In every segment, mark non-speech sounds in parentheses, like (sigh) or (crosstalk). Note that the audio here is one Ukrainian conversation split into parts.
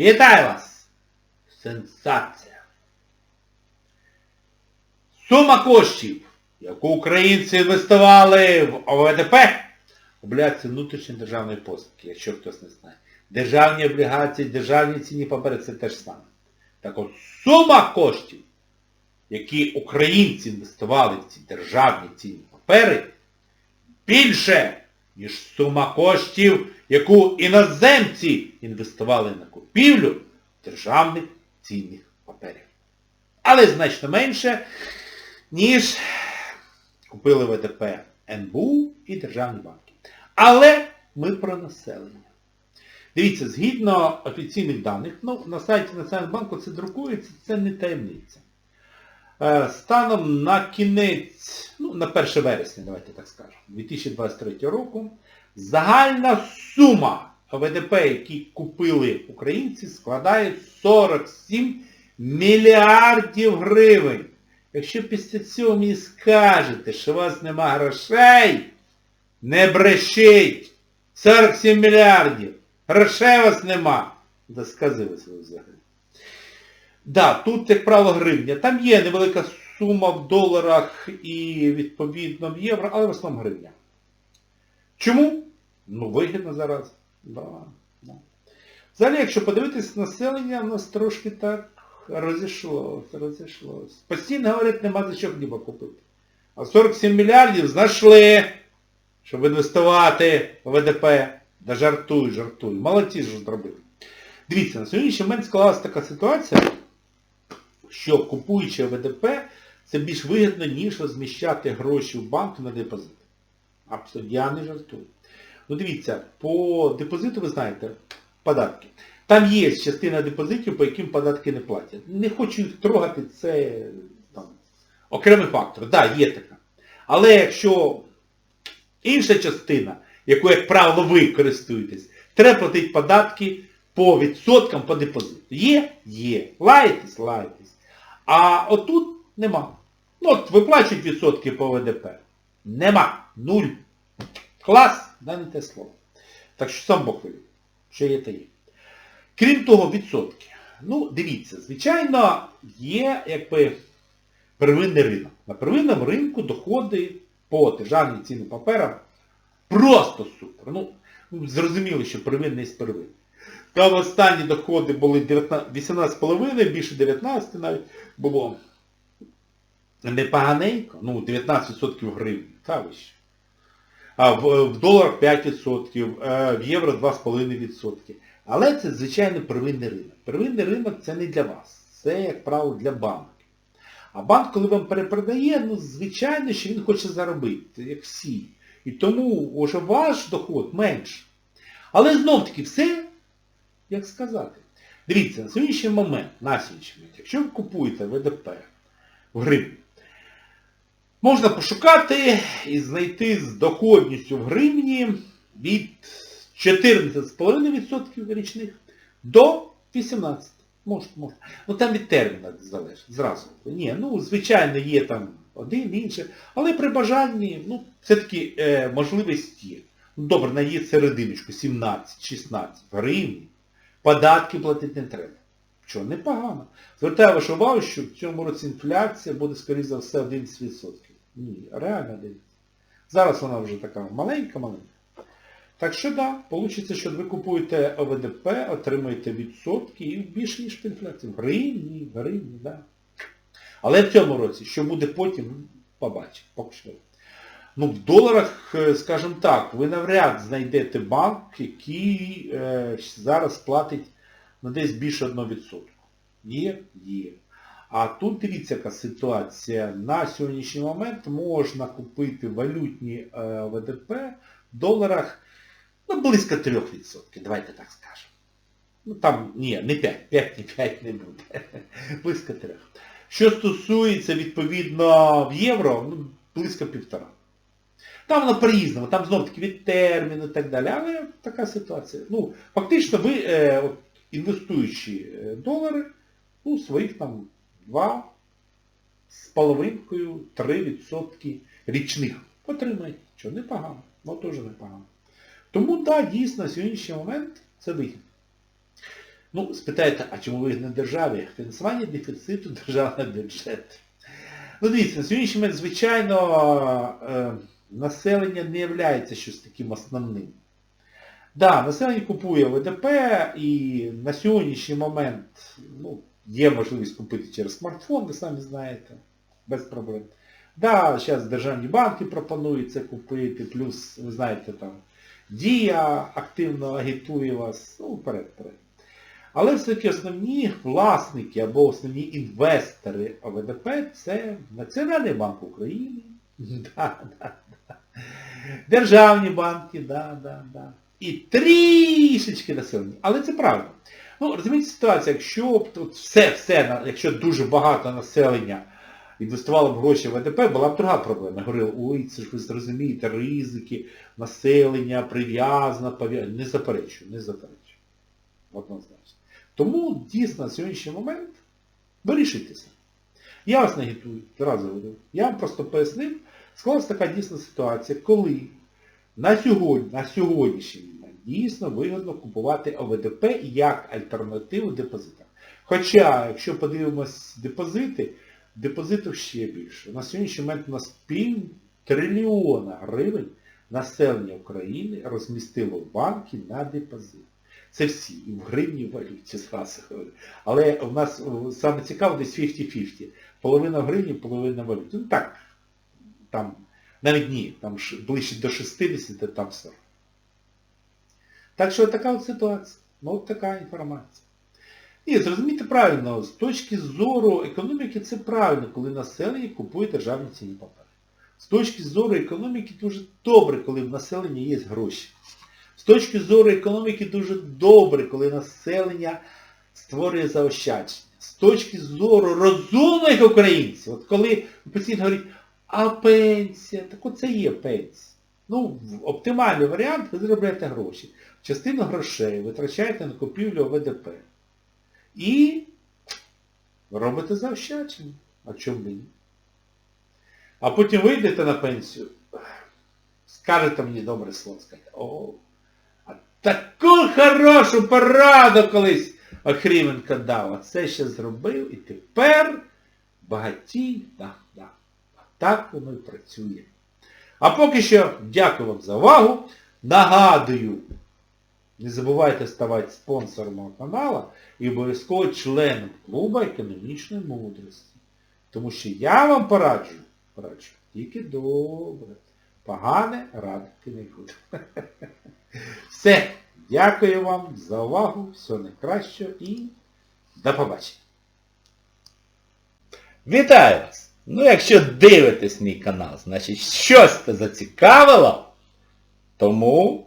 Вітаю вас! Сенсація! Сума коштів, яку українці інвестували в ОВДП, облігації внутрішньої державної позики, якщо хтось не знає. Державні облігації, державні цінні папери це те ж саме. Так от сума коштів, які українці інвестували в ці державні цінні папери, більше, ніж сума коштів, яку іноземці інвестували на купівлю державних цінних паперів. Але значно менше, ніж купили ВДП НБУ і державні банки. Але ми про населення. Дивіться, згідно офіційних даних, ну, на сайті Національного банку це друкується, це не таємниця. Е, Станом на кінець, ну, на 1 вересня, давайте так скажемо, 2023 року, загальна сума ВДП, які купили українці, складає 47 мільярдів гривень. Якщо після цього мені скажете, що у вас нема грошей, не брешіть! 47 мільярдів! Грошей у вас нема! Да сказилися взагалі. Да, тут, як правило, гривня. Там є невелика сума в доларах і відповідно в євро, але в основному гривня. Чому? Ну, вигідно зараз. Да, да. Взагалі, якщо подивитись населення, у нас трошки так розійшлось, розійшлось. Постійно говорять, нема за що хліба купити. А 47 мільярдів знайшли, щоб інвестувати в ВДП. Да жартуй, жартуй. Молодці ж зробили. Дивіться, на сьогоднішній момент склалася така ситуація, що купуючи ВДП, це більш вигідно, ніж розміщати гроші в банку на депозит. Абсолютно, я не жартую. Ну дивіться, по депозиту ви знаєте, податки. Там є частина депозитів, по яким податки не платять. Не хочу їх трогати, це там, окремий фактор. Так, да, є така. Але якщо інша частина, яку, як правило, ви користуєтесь, треба платити податки по відсоткам по депозиту. Є? Є. Лаєтесь? Лаєтесь. А отут нема. Ну от виплачують відсотки по ВДП. Нема. Нуль. Клас, да не те слово. Так що сам Бог велів. Що є, то є. Крім того, відсотки. Ну, дивіться, звичайно, є якби первинний ринок. На первинному ринку доходи по державним цінним паперам просто супер. Ну, зрозуміло, що первинний з первинний. Там останні доходи були 18,5, більше 19 навіть було непоганенько. Ну, 19% гривень. Та ви що. А в, доларах 5%, в євро 2,5%. Але це, звичайно, первинний ринок. Первинний ринок це не для вас. Це, як правило, для банків. А банк, коли вам перепродає, ну, звичайно, що він хоче заробити, як всі. І тому вже ваш доход менше. Але знов-таки все, як сказати. Дивіться, на сьогоднішній момент, на сьогоднішній момент, якщо ви купуєте ВДП в гривні, можна пошукати і знайти з доходністю в гривні від 14,5% річних до 18%. Можна, можна. Ну там від терміна залежить, зразу. Ні, ну, звичайно, є там один, інший. Але при бажанні, ну, все-таки е, можливість є. Ну, добре, на є серединочку, 17-16 гривень. Податки платити не треба. Що, непогано. Звертаю вашу увагу, що в цьому році інфляція буде, скоріше за все, 11%. Ні, реально 11%. Зараз вона вже така маленька-маленька. Так що да, вийде, що ви купуєте ОВДП, отримуєте відсотки і більше, ніж інфляцію. Гривні, гривні. Да. Але в цьому році, що буде потім, побачимо. Поки що. Ну, в доларах, скажімо так, ви навряд знайдете банк, який е, зараз платить на десь більше 1%. Є? Є. А тут дивіться, яка ситуація. На сьогоднішній момент можна купити валютні е, ВДП в доларах ну, близько 3%. Давайте так скажемо. Ну там, ні, не 5, 5, не 5 не буде. (laughs) близько 3. Що стосується, відповідно, в євро, ну, близько півтора. Там воно по-різному, там знов-таки від терміну і так далі, але така ситуація. Ну, фактично ви, е, інвестуючи долари, ну, своїх там 2 з половинкою 3% річних отримаєте. Що, непогано, ну теж непогано. Тому так, да, дійсно, сьогоднішній момент це вигідно. Ну, спитаєте, а чому вигідно державі? Фінансування дефіциту (laughs) державного бюджету. Ну дивіться, на сьогоднішній момент, звичайно, е, населення не є щось таким основним. Да, населення купує ВДП і на сьогоднішній момент ну, є можливість купити через смартфон, ви самі знаєте, без проблем. Да, зараз державні банки пропонують це купити, плюс, ви знаєте, там Дія активно агітує вас, ну, вперед, вперед. Але все-таки основні власники або основні інвестори ОВДП це Національний банк України, (laughs) да, да, да. державні банки, да, да, да. і трішечки населення. Але це правильно. Ну, розумієте, ситуація, якщо б все, все, якщо дуже багато населення інвестувало б гроші в ВДП, була б друга проблема. Говорили, ой, це ж ви зрозумієте, ризики, населення, прив'язано, пов'язано. Не заперечую, не заперечую. Однозначно. Тому дійсно на сьогоднішній момент вирішуйтеся. Я вас не агітую, одразу говорю. Я вам просто пояснив, склалася така дійсна ситуація, коли на сьогодні, на сьогоднішній дійсно вигідно купувати ОВДП як альтернативу депозитам. Хоча, якщо подивимось депозити, депозитів ще більше. На сьогоднішній момент у нас пів трильйона гривень населення України розмістило в банки на депозит. Це всі, і в гривні, валюті, зразу. Але в нас о, саме цікаво десь 50-50. Половина в гривні, половина валюті. Ну так, там, навіть ні, там ближче до 60, там 40. Так що така от ситуація. Ну от така інформація. І зрозумійте правильно, з точки зору економіки це правильно, коли населення купує державні цінні папери. З точки зору економіки дуже добре, коли в населення є гроші. З точки зору економіки дуже добре, коли населення створює заощадження. З точки зору розумних українців, от коли постійно говорять, а пенсія, так оце є пенсія. Ну, оптимальний варіант, ви заробляєте гроші. Частину грошей витрачаєте на купівлю ОВДП. І робите заощадження. А чому ні? А потім вийдете на пенсію, скажете мені добре слово, скажете, о, а таку хорошу пораду колись Охріменко дав, а це ще зробив і тепер багатій, да, да. Так воно і працює. А поки що дякую вам за увагу. Нагадую, не забувайте ставати спонсором мого каналу і обов'язково членом клубу економічної мудрості. Тому що я вам пораджу, пораджу тільки добре. Погане радити не буду. (laughs) Все. Дякую вам за увагу. Всього найкращого і до побачення. Вітаю вас! Ну, якщо дивитесь мій канал, значить щось зацікавило, тому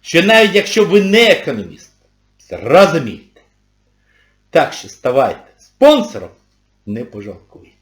що навіть якщо ви не економіст, зрозумієте. Так що ставайте спонсором, не пожалкуйте.